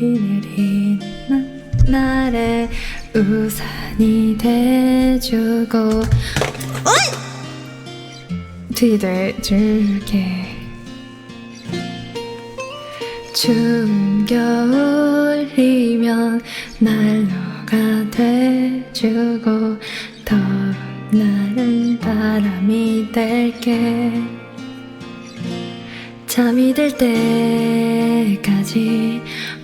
내리는 날에 우산이 돼주고 뒤대줄게. 추운 겨울이면 난로가 돼주고 더운 날은 바람이 될게. 잠이 들 때까지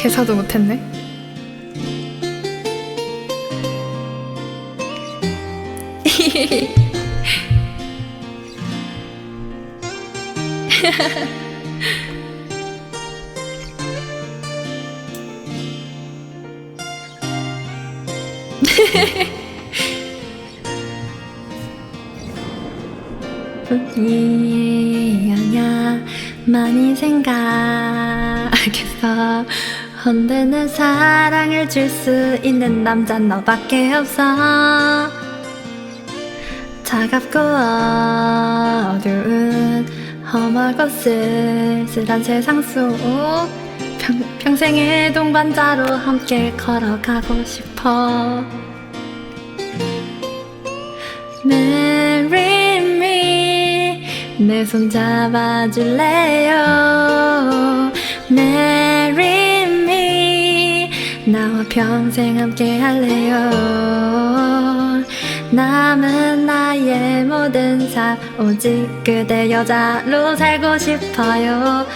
개사도 못했네 뿐이 아냐 많이 생각했어 내 사랑을 줄 수 있는 남잔 너밖에 없어. 차갑고 어두운 험하고 쓸쓸한 세상 속 평, 평생의 동반자로 함께 걸어가고 싶어. Marry me 내 손 잡아줄래요? Me 나와 평생 함께 할래요. 남은 나의 모든 삶 오직 그대 여자로 살고 싶어요.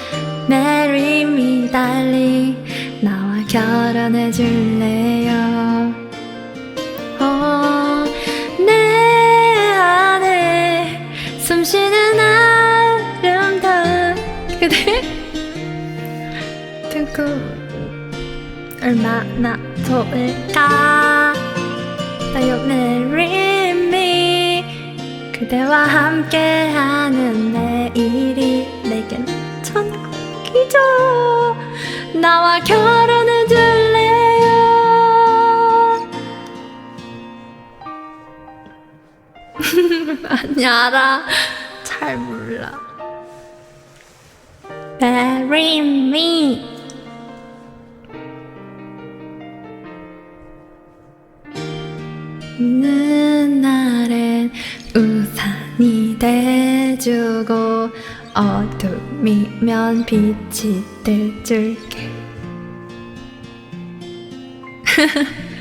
Marry me darling 나와 결혼해 줄래요? 어, 숨쉬는 아름다운 그대. 듣고 얼마나 좋을까? Marry me? 그대와 함께하는 내일이 내겐 천국이죠. 나와 결혼해 줄래요? 아니 알아. 잘 몰라. Marry me 있는 날엔 우산이 돼주고 어둠이면 빛이 돼줄게